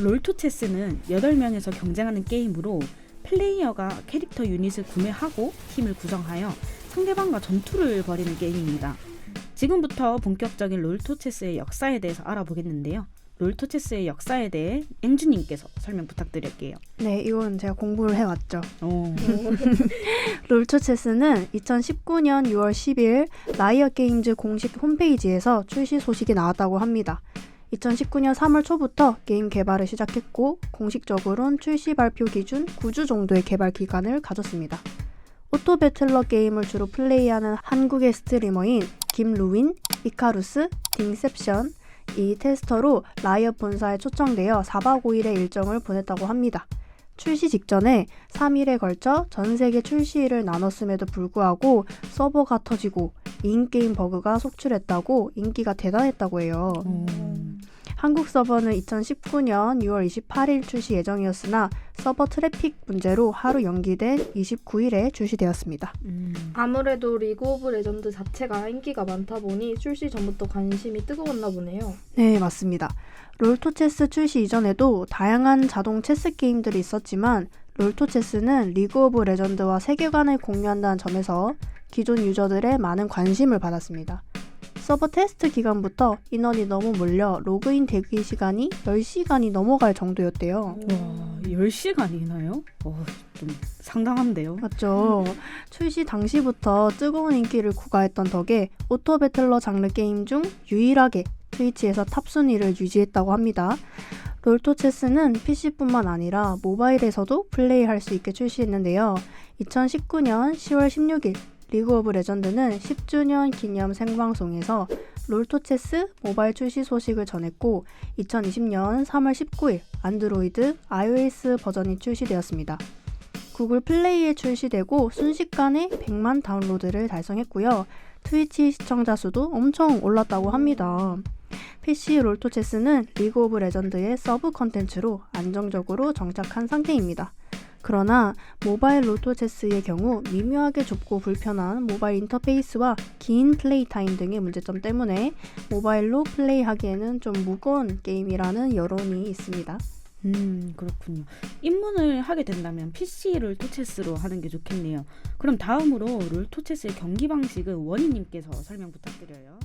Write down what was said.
롤토체스는 8명에서 경쟁하는 게임으로 플레이어가 캐릭터 유닛을 구매하고 팀을 구성하여 상대방과 전투를 벌이는 게임입니다. 지금부터 본격적인 롤토체스의 역사에 대해서 알아보겠는데요. 롤토체스의 역사에 대해 앵주님께서 설명 부탁드릴게요. 네, 이건 제가 공부를 해왔죠. 오. 롤토체스는 2019년 6월 10일 라이어 게임즈 공식 홈페이지에서 출시 소식이 나왔다고 합니다. 2019년 3월 초부터 게임 개발을 시작했고 공식적으로는 출시 발표 기준 9주 정도의 개발 기간을 가졌습니다. 오토 배틀러 게임을 주로 플레이하는 한국의 스트리머인 김루인, 이카루스, 딩셉션 이 테스터로 라이어 본사에 초청되어 4박 5일의 일정을 보냈다고 합니다. 출시 직전에 3일에 걸쳐 전 세계 출시일을 나눴음에도 불구하고 서버가 터지고 인게임 버그가 속출했다고 인기가 대단했다고 해요. 음. 한국 서버는 2019년 6월 28일 출시 예정이었으나 서버 트래픽 문제로 하루 연기된 29일에 출시되었습니다. 음. 아무래도 리그 오브 레전드 자체가 인기가 많다 보니 출시 전부터 관심이 뜨거웠나 보네요. 네, 맞습니다. 롤토체스 출시 이전에도 다양한 자동 체스 게임들이 있었지만 롤토체스는 리그 오브 레전드와 세계관을 공유한다는 점에서 기존 유저들의 많은 관심을 받았습니다. 서버 테스트 기간부터 인원이 너무 몰려 로그인 대기 시간이 10시간이 넘어갈 정도였대요. 와, 10시간이나요? 어, 좀 상당한데요. 맞죠. 출시 당시부터 뜨거운 인기를 구가했던 덕에 오토 배틀러 장르 게임 중 유일하게 트위치에서 탑 순위를 유지했다고 합니다. 롤토 체스는 PC뿐만 아니라 모바일에서도 플레이할 수 있게 출시했는데요. 2019년 10월 16일 리그 오브 레전드는 10주년 기념 생방송에서 롤토체스 모바일 출시 소식을 전했고 2020년 3월 19일 안드로이드, iOS 버전이 출시되었습니다. 구글 플레이에 출시되고 순식간에 100만 다운로드를 달성했고요. 트위치 시청자 수도 엄청 올랐다고 합니다. PC 롤토체스는 리그 오브 레전드의 서브 컨텐츠로 안정적으로 정착한 상태입니다. 그러나 모바일 롤토체스의 경우 미묘하게 좁고 불편한 모바일 인터페이스와 긴 플레이 타임 등의 문제점 때문에 모바일로 플레이하기에는 좀 무거운 게임이라는 여론이 있습니다. 음, 그렇군요. 입문을 하게 된다면 PC 롤토체스로 하는 게 좋겠네요. 그럼 다음으로 롤토체스의 경기 방식을 원희님께서 설명 부탁드려요.